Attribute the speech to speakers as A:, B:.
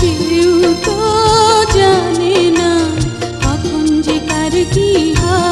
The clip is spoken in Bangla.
A: কেউ তো জানে না এখন যে কার কি হয়?